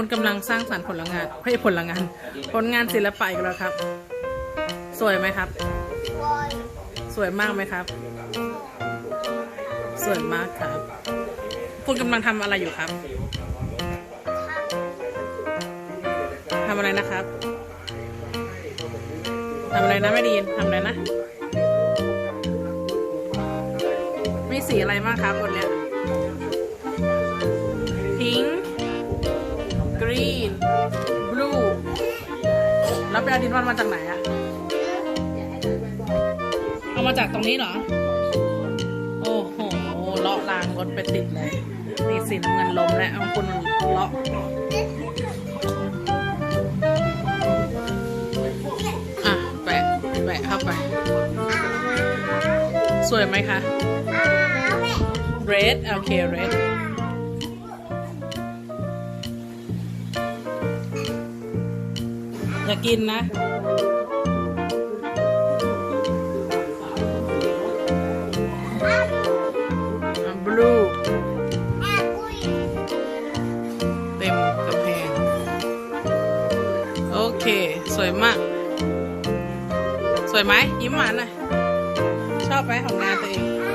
คุณกำลังสร้างสรรค์ผลงานเฮ้ผลงาน ผลงานศิลปะอีกแล้วครับ สวยไหมครับ สวยมากไหมครับ สวยมากครับ คุณกำลังทำอะไรอยู่ครับทำอะไรนะครับทำอะไรนะไม่ดีนทำอะไรนะ มีสีอะไรบ้างครับบนเนี้ย pink green แล้วไปเอาดินวันมาจากไหนอะเอามาจากตรงนี้เหรอ โอ้โหเลาะรางรถไปติดเลยนี่สีน้ำเงินลมและเอาคุณเลาะอะแปะแปะเข้าไป สวยไหมคะ red โอเค red อย่ากินนะบลูเต็มกระเพงโอเค สวยมาก สวยไหมยิ้มหวานหน่อย ชอบไหมของงานตัวเอง